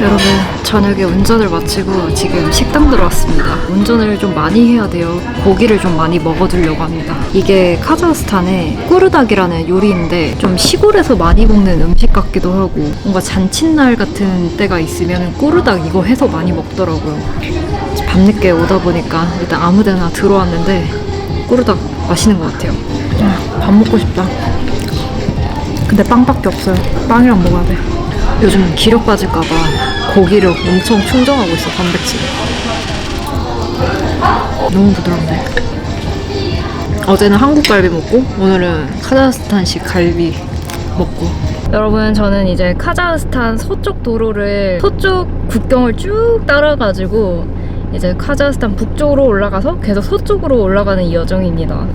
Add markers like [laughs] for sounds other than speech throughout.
여러분 저녁에 운전을 마치고 지금 식당 들어왔습니다. 운전을 좀 많이 해야 돼요. 고기를 좀 많이 먹어두려고 합니다. 이게 카자흐스탄의 꾸르닥이라는 요리인데 좀 시골에서 많이 먹는 음식 같기도 하고 뭔가 잔칫날 같은 때가 있으면 꾸르닥 이거 해서 많이 먹더라고요. 밤늦게 오다 보니까 일단 아무데나 들어왔는데 꾸르닥 맛있는 것 같아요. 아, 밥 먹고 싶다. 근데 빵밖에 없어요. 빵이랑 먹어야 돼. 요즘 기력 빠질까봐 고기력 엄청 충전하고 있어, 단백질. 너무 부드럽네. 어제는 한국 갈비 먹고, 오늘은 카자흐스탄식 갈비 먹고. 여러분, 저는 이제 카자흐스탄 서쪽 도로를, 서쪽 국경을 쭉 따라가지고, 이제 카자흐스탄 북쪽으로 올라가서 계속 서쪽으로 올라가는 이 여정입니다.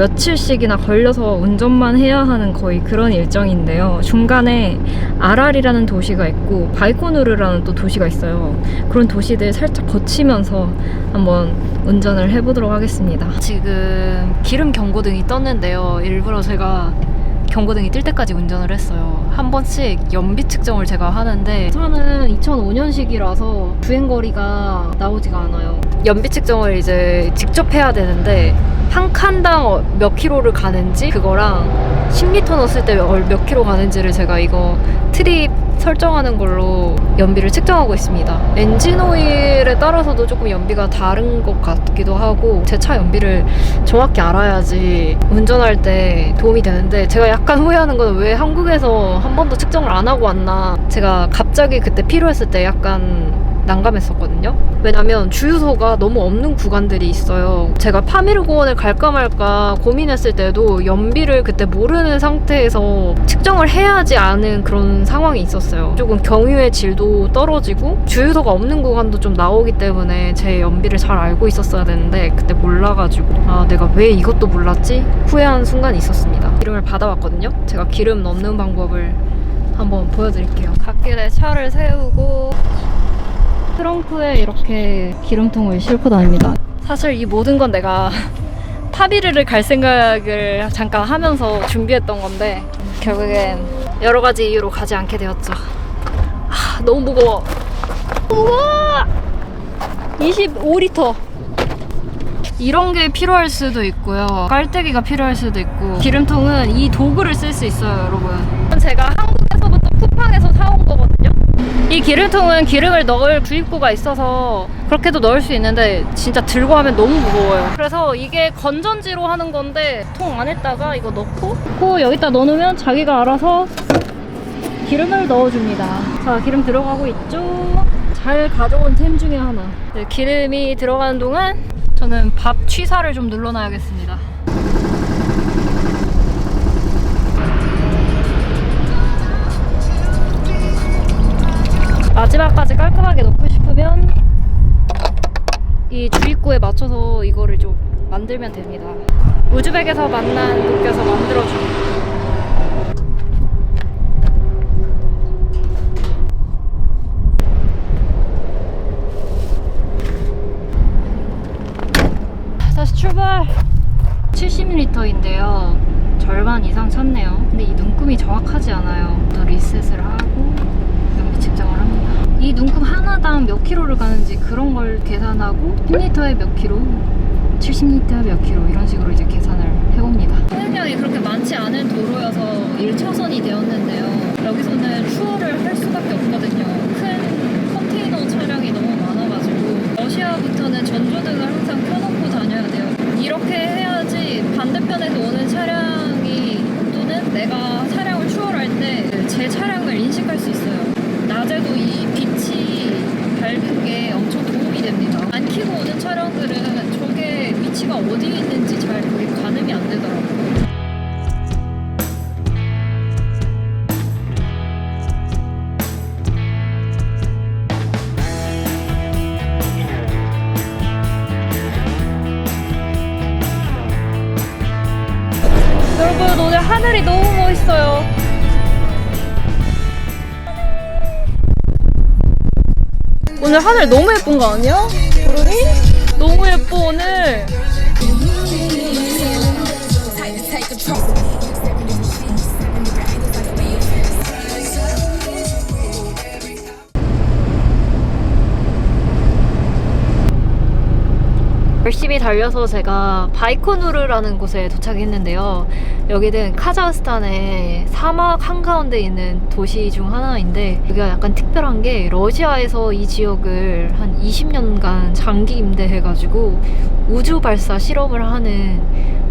어, 며칠씩이나 걸려서 운전만 해야 하는 거의 그런 일정인데요. 중간에 아랄이라는 도시가 있고 바이코누르라는 또 도시가 있어요. 그런 도시들 살짝 거치면서 한번 운전을 해보도록 하겠습니다. 지금 기름 경고등이 떴는데요. 일부러 제가 경고등이 뜰 때까지 운전을 했어요. 한 번씩 연비 측정을 제가 하는데 차는 2005년식이라서 주행거리가 나오지가 않아요. 연비 측정을 이제 직접 해야 되는데 한 칸당 어- 몇 킬로를 가는지 그거랑 10리터 넣었을 때 몇 킬로 가는지를 제가 이거 트립 설정하는 걸로 연비를 측정하고 있습니다. 엔진 오일에 따라서도 조금 연비가 다른 것 같기도 하고 제 차 연비를 정확히 알아야지 운전할 때 도움이 되는데 제가 약간 [laughs] 후회하는 건 왜 한국에서 한 번도 측정을 안 하고 왔나 제가 갑자기 그때 필요했을 때 약간 난감했었거든요. 왜냐면 주유소가 너무 없는 구간들이 있어요. 제가 파미르 공원을 갈까 말까 고민했을 때도 연비를 그때 모르는 상태에서 측정을 해야지 아는 그런 상황이 있었어요. 조금 경유의 질도 떨어지고 주유소가 없는 구간도 좀 나오기 때문에 제 연비를 잘 알고 있었어야 되는데 그때 몰라가지고 아 내가 왜 이것도 몰랐지? 후회한 순간이 있었습니다. 기름을 받아왔거든요. 제가 기름 넣는 방법을 한번 보여드릴게요. 갓길에 차를 세우고 트렁크에 이렇게 기름통을 싣고 다닙니다. 사실 이 모든 건 내가 [laughs] 타비르를 갈 생각을 잠깐 하면서 준비했던 건데 결국엔 여러 가지 이유로 가지 않게 되었죠. 아, 너무 무거워. 무거워! 25리터. 이런 게 필요할 수도 있고요. 깔때기가 필요할 수도 있고 기름통은 이 도구를 쓸 수 있어요, 여러분. 제가 한국에서부터 쿠팡에서 사온 거거든요. 이 기름통은 기름을 넣을 주입구가 있어서 그렇게도 넣을 수 있는데 진짜 들고 하면 너무 무거워요. 그래서 이게 건전지로 하는 건데 통 안에다가 이거 넣고 고 여기다 넣어놓으면 자기가 알아서 기름을 넣어줍니다. 자, 기름 들어가고 있죠? 잘 가져온 템 중에 하나. 네, 기름이 들어가는 동안 저는 밥 취사를 좀 눌러놔야겠습니다. 마지막까지 깔끔하게 넣고 싶으면 이 주입구에 맞춰서 이거를 좀 만들면 됩니다. 우즈벡에서 만난 분께서 만들어준 다시 출발! 70m인데요. 절반 이상 찼네요. 근데 이 눈금이 정확하지 않아요. 또 리셋을 하고. 이 눈금 하나당 몇 킬로를 가는지 그런 걸 계산하고 10리터에 몇 킬로, 70리터에 몇 킬로 이런 식으로 이제 계산을 해봅니다. 소행량이 그렇게 많지 않은 도로여서 1차선이 되었는데요. 여기서는 추월을 할 수밖에 없거든요. 큰 컨테이너 차량이 너무 많아가지고 러시아부터는 전조등을 항상 켜놓고 다녀야 돼요. 이렇게 해야지 반대편에서 오는 차량이 또는 내가 차량을 추월할 때 제 차량을 인식할 수 있어요. 낮에도 이 빛 이 밝은 게 엄청 도움이 됩니다. 안 켜고 오는 차량들은 저게 위치가 어디에 있는지 잘 가늠이 안 되더라고요. 오늘 하늘 너무 예쁜 거 아니야? 그러니? 너무 예뻐 오늘 열심히 달려서 제가 바이코누르라는 곳에 도착했는데요. 여기는 카자흐스탄의 사막 한가운데 있는 도시 중 하나인데 여기가 약간 특별한 게 러시아에서 이 지역을 한 20년간 장기 임대해가지고 우주 발사 실험을 하는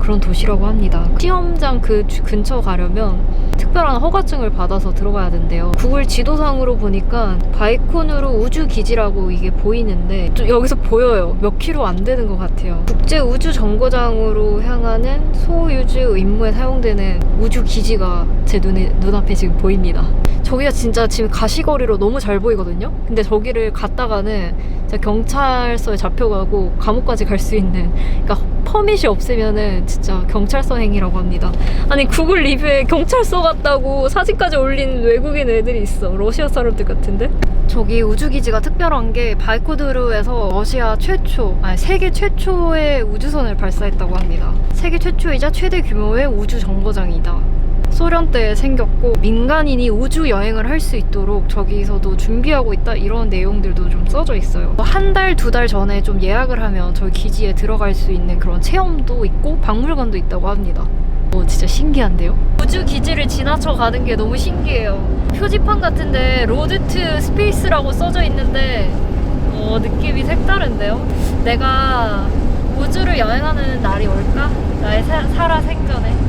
그런 도시라고 합니다. 시험장 그 주- 근처 가려면 특별한 허가증을 받아서 들어가야 된대요. 구글 지도상으로 보니까 바이코누르 우주 기지라고 이게 보이는데 좀 여기서 보여요. 몇 킬로 안 되는 것 같아요. 국제 우주 정거장으로 향하는 소유주 임무에 사용되는 우주 기지가 제 눈에 눈앞에 지금 보입니다. 저기가 진짜 지금 가시거리로 너무 잘 보이거든요. 근데 저기를 갔다가는 진짜 경찰서에 잡혀가고 감옥까지 갈 수 있는 그러니까 퍼밋이 없으면은 진짜 경찰서 행위라고 합니다. 아니 구글 리뷰에 경찰서 같다고 사진까지 올린 외국인 애들이 있어. 러시아 사람들 같은데? 저기 우주기지가 특별한 게 바이코누르에서 러시아 최초, 아니 세계 최초의 우주선을 발사했다고 합니다. 세계 최초이자 최대 규모의 우주 정거장이다. 소련 때 생겼고 민간인이 우주 여행을 할 수 있도록 저기서도 준비하고 있다 이런 내용들도 좀 써져 있어요. 한 달, 두 달 전에 좀 예약을 하면 저희 기지에 들어갈 수 있는 그런 체험도 있고 박물관도 있다고 합니다. 오, 진짜 신기한데요? 우주 기지를 지나쳐 가는 게 너무 신기해요. 표지판 같은데 로드 투 스페이스라고 써져 있는데 어, 느낌이 색다른데요? 내가 우주를 여행하는 날이 올까? 나의 사, 살아 생전에.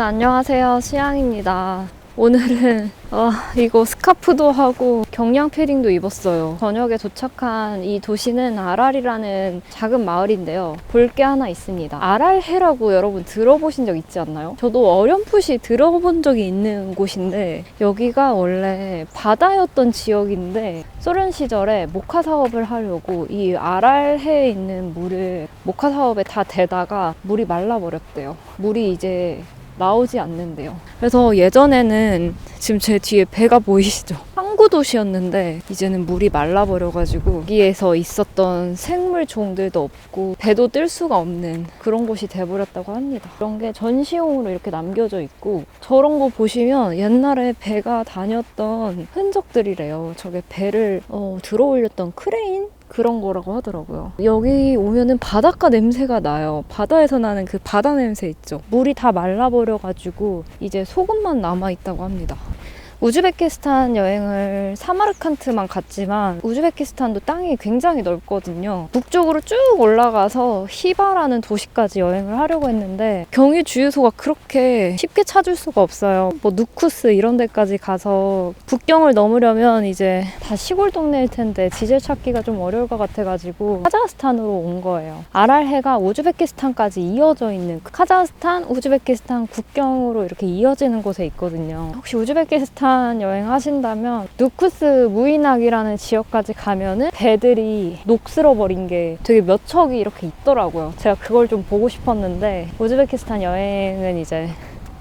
안녕하세요. 수양입니다. 오늘은 어, 이거 스카프도 하고 경량 패딩도 입었어요. 저녁에 도착한 이 도시는 아랄이라는 작은 마을인데요. 볼 게 하나 있습니다. 아랄해라고 여러분 들어보신 적 있지 않나요? 저도 어렴풋이 들어본 적이 있는 곳인데 여기가 원래 바다였던 지역인데 소련 시절에 목화 사업을 하려고 이 아랄해에 있는 물을 목화 사업에 다 대다가 물이 말라버렸대요. 물이 이제 나오지 않는데요. 그래서 예전에는 지금 제 뒤에 배가 보이시죠? 항구 도시였는데 이제는 물이 말라버려가지고 여기에서 있었던 생물 종들도 없고 배도 뜰 수가 없는 그런 곳이 돼버렸다고 합니다. 그런 게 전시용으로 이렇게 남겨져 있고 저런 거 보시면 옛날에 배가 다녔던 흔적들이래요. 저게 배를 어, 들어 올렸던 크레인 그런 거라고 하더라고요. 여기 오면은 바닷가 냄새가 나요. 바다에서 나는 그 바다 냄새 있죠. 물이 다 말라버려가지고 이제 소금만 남아있다고 합니다. 우즈베키스탄 여행을 사마르칸트만 갔지만 우즈베키스탄도 땅이 굉장히 넓거든요. 북쪽으로 쭉 올라가서 히바라는 도시까지 여행을 하려고 했는데 경유 주유소가 그렇게 쉽게 찾을 수가 없어요. 뭐 누쿠스 이런 데까지 가서 국경을 넘으려면 이제 다 시골 동네일 텐데 디젤 찾기가 좀 어려울 것 같아가지고 카자흐스탄으로 온 거예요. 아랄해가 우즈베키스탄까지 이어져 있는 그 카자흐스탄, 우즈베키스탄 국경으로 이렇게 이어지는 곳에 있거든요. 혹시 우즈베키스탄 여행 하신다면 누쿠스 무이낙이라는 지역까지 가면은 배들이 녹슬어 버린 게 되게 몇 척이 이렇게 있더라고요. 제가 그걸 좀 보고 싶었는데 우즈베키스탄 여행은 이제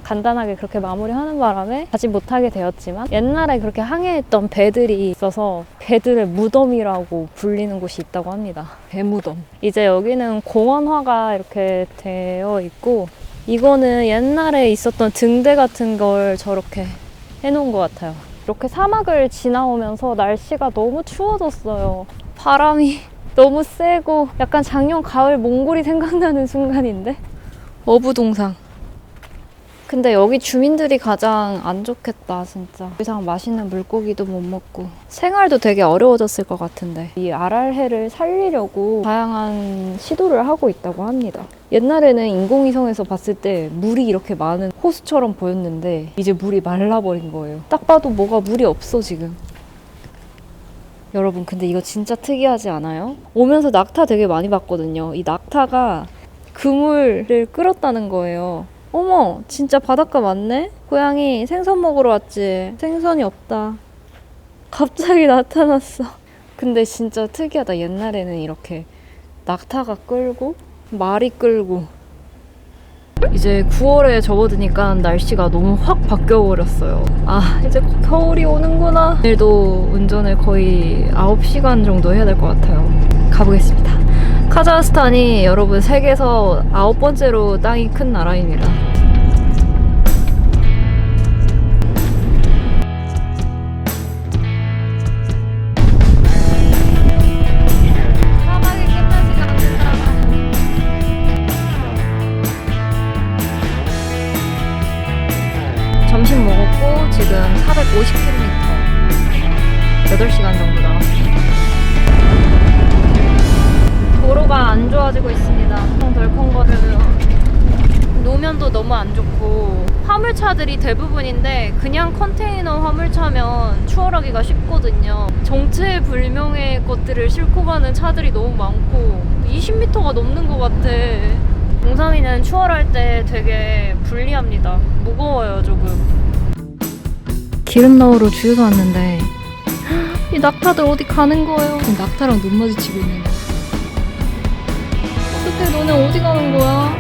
간단하게 그렇게 마무리하는 바람에 가지 못하게 되었지만 옛날에 그렇게 항해했던 배들이 있어서 배들의 무덤이라고 불리는 곳이 있다고 합니다. 배무덤. 이제 여기는 공원화가 이렇게 되어 있고 이거는 옛날에 있었던 등대 같은 걸 저렇게 해놓은 것 같아요. 이렇게 사막을 지나오면서 날씨가 너무 추워졌어요. 바람이 [laughs] 너무 세고 약간 작년 가을 몽골이 생각나는 순간인데? 어부동상. 근데 여기 주민들이 가장 안 좋겠다, 진짜. 더 이상 맛있는 물고기도 못 먹고. 생활도 되게 어려워졌을 것 같은데. 이 아랄해를 살리려고 다양한 시도를 하고 있다고 합니다. 옛날에는 인공위성에서 봤을 때 물이 이렇게 많은 호수처럼 보였는데, 이제 물이 말라버린 거예요. 딱 봐도 뭐가 물이 없어, 지금. 여러분, 근데 이거 진짜 특이하지 않아요? 오면서 낙타 되게 많이 봤거든요. 이 낙타가 그물을 끌었다는 거예요. 어머, 진짜 바닷가 맞네? 고양이 생선 먹으러 왔지? 생선이 없다. 갑자기 [laughs] 나타났어. 근데 진짜 특이하다. 옛날에는 이렇게 낙타가 끌고, 말이 끌고, 이제 9월에 접어드니까 날씨가 너무 확 바뀌어버렸어요. 아, 이제 곧 겨울이 오는구나. 오늘도 운전을 거의 9시간 정도 해야 될 것 같아요. 가보겠습니다. 카자흐스탄이 여러분 세계에서 아홉 번째로 땅이 큰 나라입니다. 점심 먹었고 지금 450km 8시간 정도 좋아지고 있습니다. 덜컹거려요. 노면도 너무 안 좋고 화물차들이 대부분인데 그냥 컨테이너 화물차면 추월하기가 쉽거든요. 정체 불명의 것들을 싣고 가는 차들이 너무 많고 20m가 넘는 것 같아. 동삼이는 추월할 때 되게 불리합니다. 무거워요 조금. 기름 넣으러 주유소 왔는데 이 낙타들 어디 가는 거예요? 낙타랑 눈 마주치고 있는 거. 어떻게 너네 어디 가는 거야?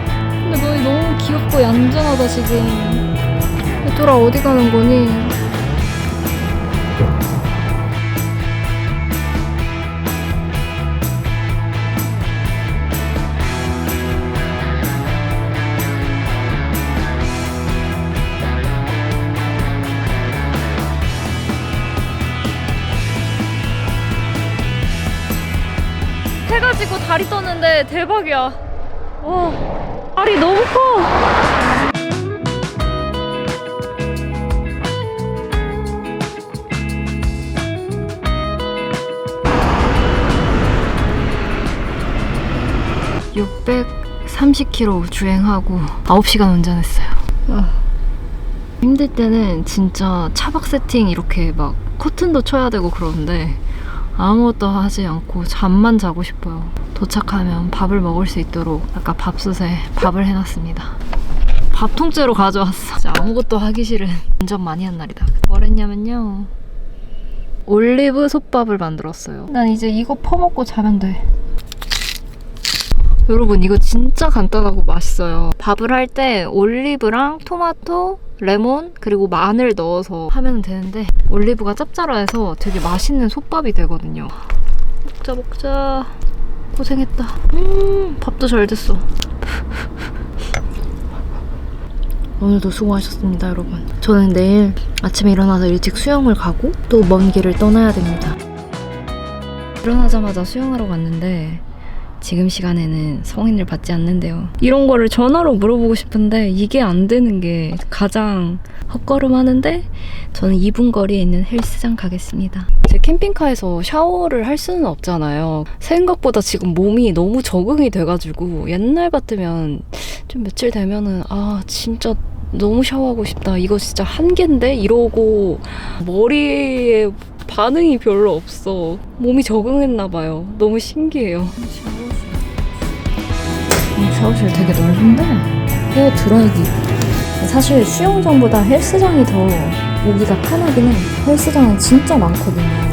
근데 너희 너무 귀엽고 얌전하다 지금. 얘들아 어디 가는 거니? 대박이야. 와, 달이 너무 커. (630km) 주행하고 (9시간) 운전했어요 아. 힘들 때는 진짜 차박 세팅 이렇게 막 커튼도 쳐야 되고 그러는데 아무것도 하지 않고 잠만 자고 싶어요. 도착하면 밥을 먹을 수 있도록 아까 밥솥에 밥을 해놨습니다. 밥 통째로 가져왔어. 진짜 아무것도 하기 싫은 운전 많이 한 날이다. 뭘 했냐면요. 올리브 솥밥을 만들었어요. 난 이제 이거 퍼먹고 자면 돼. 여러분 이거 진짜 간단하고 맛있어요. 밥을 할 때 올리브랑 토마토, 레몬 그리고 마늘 넣어서 하면 되는데 올리브가 짭짤해서 되게 맛있는 솥밥이 되거든요. 먹자 먹자. 고생했다. 음 밥도 잘 됐어. 오늘도 수고하셨습니다, 여러분. 저는 내일 아침에 일어나서 일찍 수영을 가고 또 먼 길을 떠나야 됩니다. 일어나자마자 수영하러 갔는데 지금 시간에는 성인을 받지 않는데요. 이런 거를 전화로 물어보고 싶은데 이게 안 되는 게 가장 헛걸음하는데 저는 2분 거리에 있는 헬스장 가겠습니다. 제 캠핑카에서 샤워를 할 수는 없잖아요. 생각보다 지금 몸이 너무 적응이 돼가지고 옛날 같으면 좀 며칠 되면은 아 진짜 너무 샤워하고 싶다. 이거 진짜 한계인데 이러고 머리에 반응이 별로 없어. 몸이 적응했나 봐요. 너무 신기해요. 샤워실 되게 넓은데 헤어 드라이기. 사실 수영장보다 헬스장이 더 오기가 편하긴 해. 헬스장은 진짜 많거든요.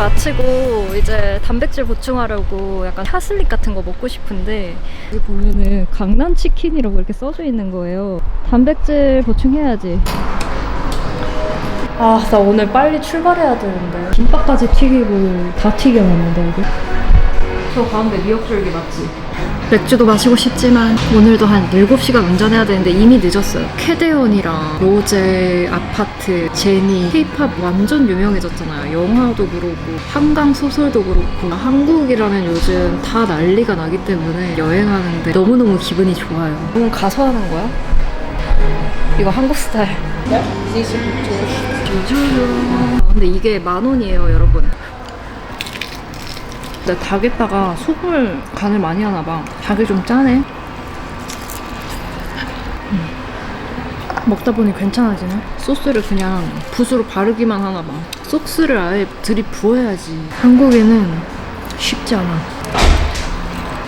마치고 이제 단백질 보충하려고 약간 샤슬릭 같은 거 먹고 싶은데 여기 보면은 강남 치킨이라고 이렇게 써져 있는 거예요. 단백질 보충해야지. 아, 나 오늘 빨리 출발해야 되는데. 김밥까지 튀기고 다 튀겨놨는데, 여기. 저 가운데 미역줄기 맞지? 맥주도 마시고 싶지만 오늘도 한 7시간 운전해야 되는데 이미 늦었어요. 캐데온이랑 로제, 아파트, 제니, 케이팝 완전 유명해졌잖아요. 영화도 그렇고 한강 소설도 그렇고 한국이라면 요즘 다 난리가 나기 때문에 여행하는데 너무너무 기분이 좋아요. 오늘 가서 하는 거야? 이거 한국 스타일. 쭈쭈쭈. 근데 이게 만 원이에요, 여러분. 근데 닭에다가 소금을 간을 많이 하나 봐. 닭이 좀 짜네. 음. 먹다 보니 괜찮아지네. 소스를 그냥 붓으로 바르기만 하나 봐. 소스를 아예 들이 부어야지. 한국에는 쉽지 않아.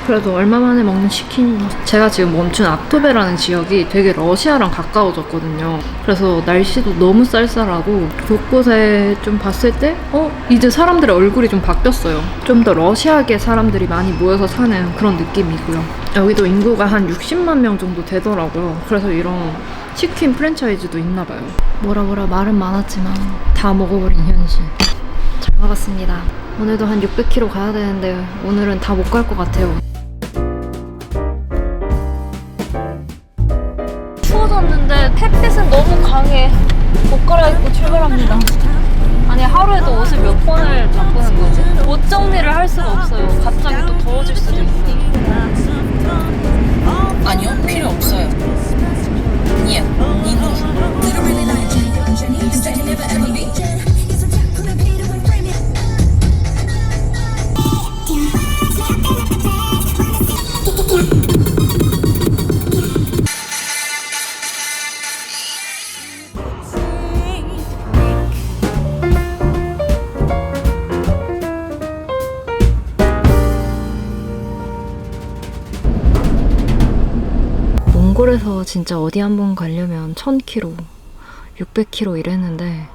그래도 얼마 만에 먹는 치킨이요. 제가 지금 멈춘 악토베라는 지역이 되게 러시아랑 가까워졌거든요. 그래서 날씨도 너무 쌀쌀하고 곳곳에 좀 봤을 때, 어? 이제 사람들의 얼굴이 좀 바뀌었어요. 좀 더 러시아계 사람들이 많이 모여서 사는 그런 느낌이고요. 여기도 인구가 한 60만 명 정도 되더라고요. 그래서 이런 치킨 프랜차이즈도 있나 봐요. 뭐라 뭐라 말은 많았지만 다 먹어버린 현실. 잘 먹었습니다. 오늘도 한 600km 가야 되는데 오늘은 다 못 갈 것 같아요. 옷 갈아입고 출발합니다. 아니 하루에도 옷을 몇 번을 바꾸는 거지? 옷 정리를 할 수가 없어요. 갑자기 또 더워질 수도 있어. 아니요 필요 없어요. 예, 이노. 진짜 어디 한 번 가려면 1000km, 600km 이랬는데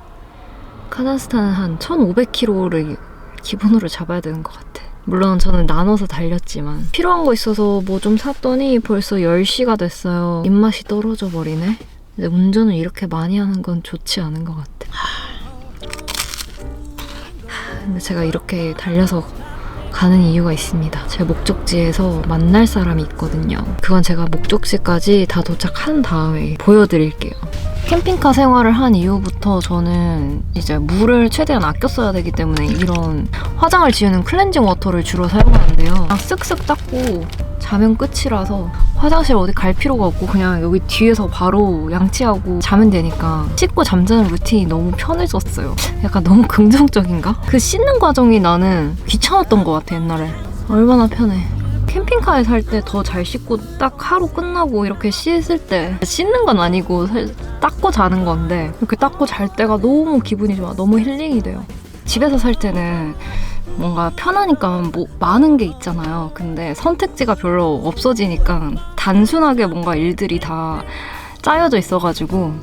카자흐스탄은 한 1500km를 기본으로 잡아야 되는 것 같아. 물론 저는 나눠서 달렸지만 필요한 거 있어서 뭐 좀 샀더니 벌써 10시가 됐어요. 입맛이 떨어져 버리네. 근데 운전을 이렇게 많이 하는 건 좋지 않은 것 같아. 근데 제가 이렇게 달려서 가는 이유가 있습니다. 제 목적지에서 만날 사람이 있거든요. 그건 제가 목적지까지 다 도착한 다음에 보여드릴게요. 캠핑카 생활을 한 이후부터 저는 이제 물을 최대한 아껴 써야 되기 때문에 이런 화장을 지우는 클렌징 워터를 주로 사용하는데요. 그냥 쓱쓱 닦고 자면 끝이라서 화장실 어디 갈 필요가 없고 그냥 여기 뒤에서 바로 양치하고 자면 되니까 씻고 잠자는 루틴이 너무 편해졌어요. 약간 너무 [laughs] 긍정적인가? 그 씻는 과정이 나는 귀찮았던 것 같아 옛날에. 얼마나 편해. 캠핑카에 살 때 더 잘 씻고 딱 하루 끝나고 이렇게 씻을 때 씻는 건 아니고 살- 닦고 자는 건데 이렇게 닦고 잘 때가 너무 기분이 좋아. 너무 힐링이 돼요. 집에서 살 때는 뭔가 편하니까 뭐 많은 게 있잖아요. 근데 선택지가 별로 없어지니까 단순하게 뭔가 일들이 다 짜여져 있어가지고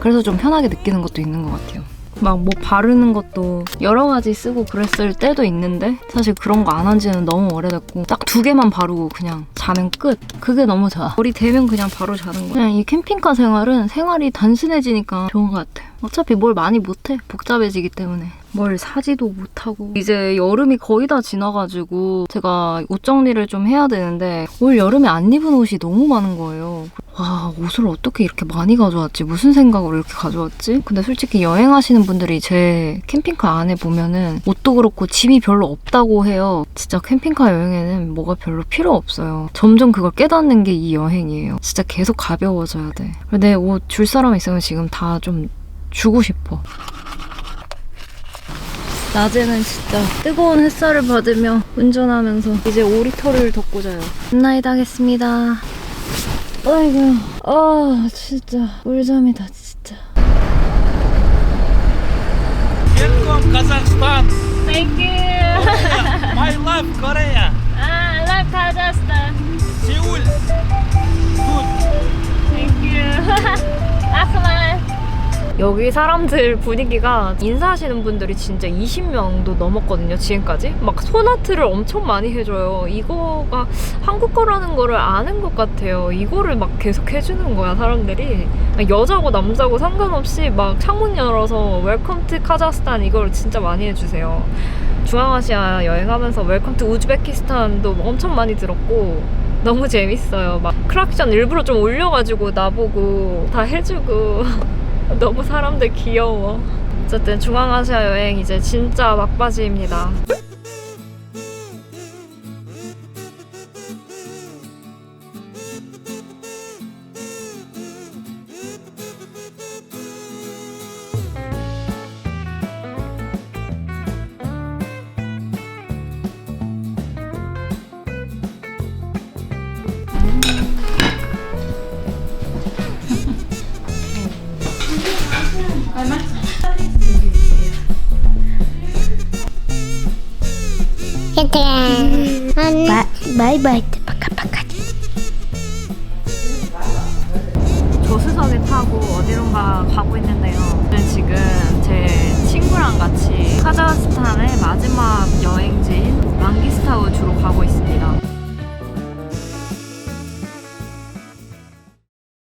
그래서 좀 편하게 느끼는 것도 있는 것 같아요. 막 뭐 바르는 것도 여러 가지 쓰고 그랬을 때도 있는데 사실 그런 거 안 한 지는 너무 오래됐고 딱 두 개만 바르고 그냥 자면 끝. 그게 너무 좋아. 머리 대면 그냥 바로 자는 거야. 그냥 이 캠핑카 생활은 생활이 단순해지니까 좋은 것 같아. 어차피 뭘 많이 못해. 복잡해지기 때문에. 뭘 사지도 못하고. 이제 여름이 거의 다 지나가지고 제가 옷 정리를 좀 해야 되는데 올 여름에 안 입은 옷이 너무 많은 거예요. 와, 옷을 어떻게 이렇게 많이 가져왔지? 무슨 생각으로 이렇게 가져왔지? 근데 솔직히 여행하시는 분들이 제 캠핑카 안에 보면은 옷도 그렇고 짐이 별로 없다고 해요. 진짜 캠핑카 여행에는 뭐가 별로 필요 없어요. 점점 그걸 깨닫는 게 이 여행이에요. 진짜 계속 가벼워져야 돼. 내 옷 줄 사람 있으면 지금 다 좀 주고 싶어. 낮에는 진짜 뜨거운 햇살을 받으며 운전하면서 이제 오리털을 덮고 자요. 굿나잇 하겠습니다. 아이고, 아 진짜 꿀잠이다 진짜. Welcome Kazakhstan. Thank you. My love Korea. I love Kazakhstan. Seoul. Good. Thank you. 아크만. 여기 사람들 분위기가 인사하시는 분들이 진짜 20명도 넘었거든요, 지금까지. 막 소나트를 엄청 많이 해줘요. 이거가 한국 거라는 거를 아는 것 같아요. 이거를 막 계속 해주는 거야, 사람들이. 여자고 남자고 상관없이 막 창문 열어서 웰컴 투 카자흐스탄 이걸 진짜 많이 해주세요. 중앙아시아 여행하면서 웰컴 투 우즈베키스탄도 엄청 많이 들었고 너무 재밌어요. 막 크락션 일부러 좀 올려가지고 나보고 다 해주고 [laughs] 너무 사람들 귀여워. 어쨌든 중앙아시아 여행 이제 진짜 막바지입니다. 바, 바이바이 파카파카 조수석에 타고 어디론가 가고 있는데요. 저는 지금 제 친구랑 같이 카자흐스탄의 마지막